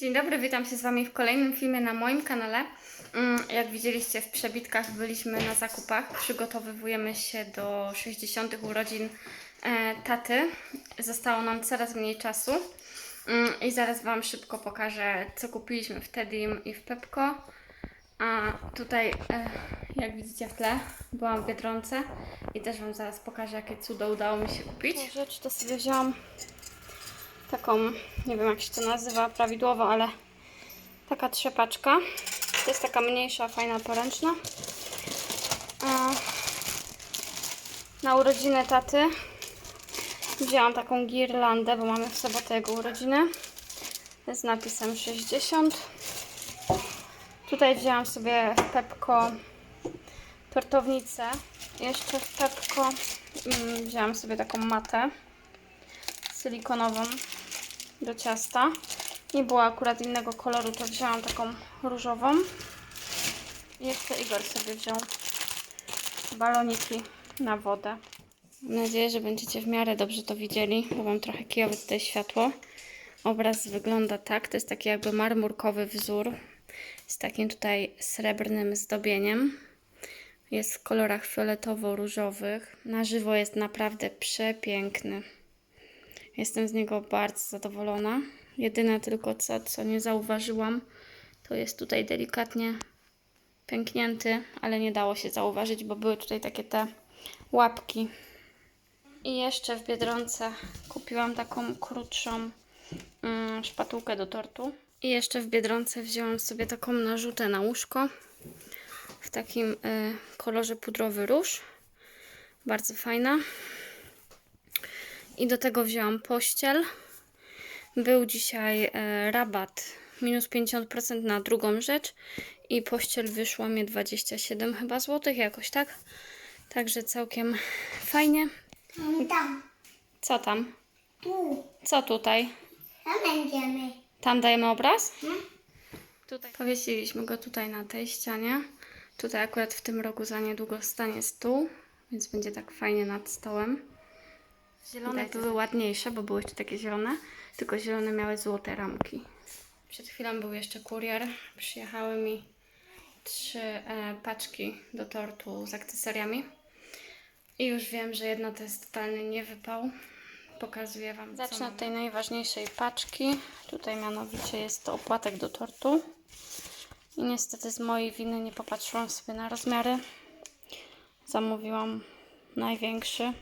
Dzień dobry, witam się z Wami w kolejnym filmie na moim kanale. Mm, Jak widzieliście w przebitkach, byliśmy na zakupach. Przygotowujemy się do 60. urodzin e, taty. Zostało nam coraz mniej czasu. Mm, I zaraz Wam szybko pokażę, co kupiliśmy w Tedim i w Pepko. A tutaj, e, jak widzicie w tle, byłam w Biedronce i też Wam zaraz pokażę, jakie cudo udało mi się kupić. Rzecz to sobie wzięłam taką, nie wiem jak się to nazywa prawidłowo, ale taka trzepaczka. To jest taka mniejsza, fajna, poręczna. Na urodziny taty wzięłam taką girlandę, bo mamy w sobotę jego urodziny z napisem 60. Tutaj wzięłam sobie w Pepko tortownicę. Jeszcze w Pepko mm, wzięłam sobie taką matę silikonową do ciasta. Nie było akurat innego koloru, to wzięłam taką różową. Jeszcze Igor sobie wziął baloniki na wodę. Mam nadzieję, że będziecie w miarę dobrze to widzieli, bo mam trochę kijowe tutaj światło. Obraz wygląda tak, to jest taki jakby marmurkowy wzór z takim tutaj srebrnym zdobieniem. Jest w kolorach fioletowo-różowych. Na żywo jest naprawdę przepiękny. Jestem z niego bardzo zadowolona. Jedyne tylko co, co nie zauważyłam, to jest tutaj delikatnie pęknięty, ale nie dało się zauważyć, bo były tutaj takie te łapki. I jeszcze w Biedronce kupiłam taką krótszą mm, szpatułkę do tortu. I jeszcze w Biedronce wzięłam sobie taką narzutę na łóżko w takim y, kolorze pudrowy róż. Bardzo fajna. I do tego wzięłam pościel. Był dzisiaj e, rabat minus 50% na drugą rzecz i pościel wyszło mi 27 chyba złotych jakoś tak. Także całkiem fajnie. Tam, Co tam? tu, Co tutaj? tam będziemy. Tam dajemy obraz? Tutaj. Powiesiliśmy go tutaj na tej ścianie. Tutaj akurat w tym roku za niedługo stanie stół, więc będzie tak fajnie nad stołem. Zielone były ładniejsze, bo były jeszcze takie zielone, tylko zielone miały złote ramki. Przed chwilą był jeszcze kurier. Przyjechały mi trzy e, paczki do tortu z akcesoriami. I już wiem, że jedna to jest totalny niewypał. Pokazuję Wam. Zacznę od tej najważniejszej paczki. Tutaj mianowicie jest to opłatek do tortu. I niestety z mojej winy nie popatrzyłam sobie na rozmiary. Zamówiłam największy.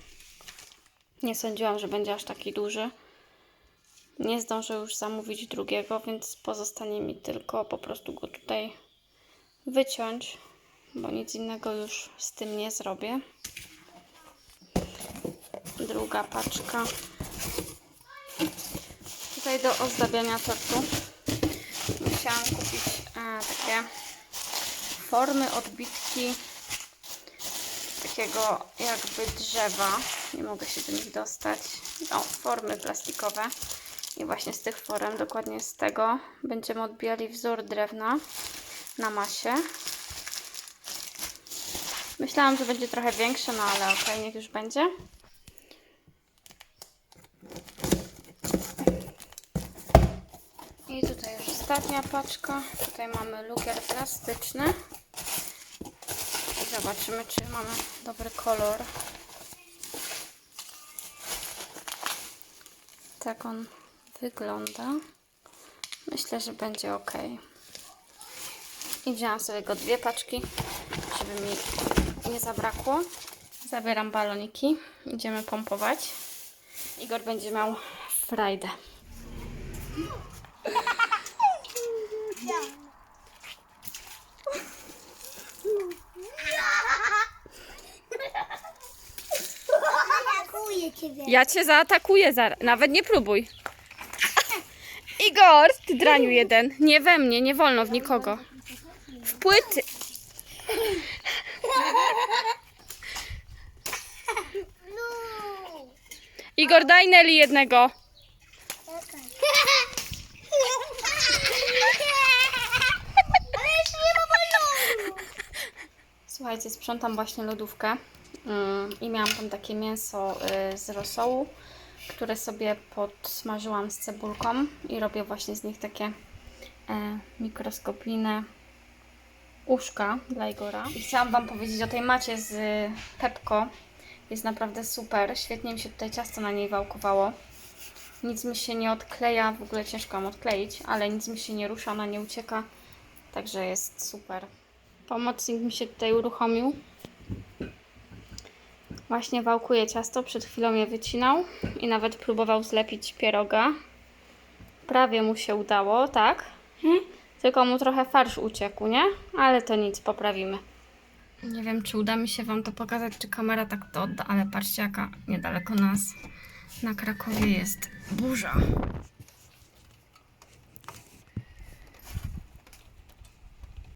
Nie sądziłam, że będzie aż taki duży. Nie zdążę już zamówić drugiego, więc pozostanie mi tylko po prostu go tutaj wyciąć, bo nic innego już z tym nie zrobię. Druga paczka. Tutaj do ozdabiania tortu musiałam kupić e, takie formy, odbitki takiego jakby drzewa. Nie mogę się do nich dostać. O, formy plastikowe. I właśnie z tych forem, dokładnie z tego, będziemy odbijali wzór drewna na masie. Myślałam, że będzie trochę większe, no ale okej, niech już będzie. I tutaj już ostatnia paczka. Tutaj mamy lukier plastyczny. I zobaczymy, czy mamy dobry kolor. Tak on wygląda. Myślę, że będzie ok. I wzięłam sobie go dwie paczki, żeby mi nie zabrakło. Zabieram baloniki. Idziemy pompować. Igor będzie miał frajdę. Atakuję ciebie. Ja cię zaatakuję zaraz. Nawet nie próbuj. Igor, ty draniu jeden. Nie we mnie, nie wolno w nikogo. W płyty. Igor, daj Nelly jednego. Ale jeszcze nie ma balonu. Słuchajcie, sprzątam właśnie lodówkę i miałam tam takie mięso y, z rosołu, które sobie podsmażyłam z cebulką i robię właśnie z nich takie e, mikroskopijne uszka dla Igora. I chciałam Wam powiedzieć o tej macie z Pepko. Jest naprawdę super. Świetnie mi się tutaj ciasto na niej wałkowało. Nic mi się nie odkleja, w ogóle ciężko ją odkleić, ale nic mi się nie rusza, ona nie ucieka. Także jest super. Pomocnik mi się tutaj uruchomił. Właśnie wałkuje ciasto, przed chwilą je wycinał i nawet próbował zlepić pieroga. Prawie mu się udało, tak? Tylko mu trochę farsz uciekł, nie? Ale to nic, poprawimy. Nie wiem, czy uda mi się Wam to pokazać, czy kamera tak to odda, ale patrzcie, jaka niedaleko nas na Krakowie jest burza.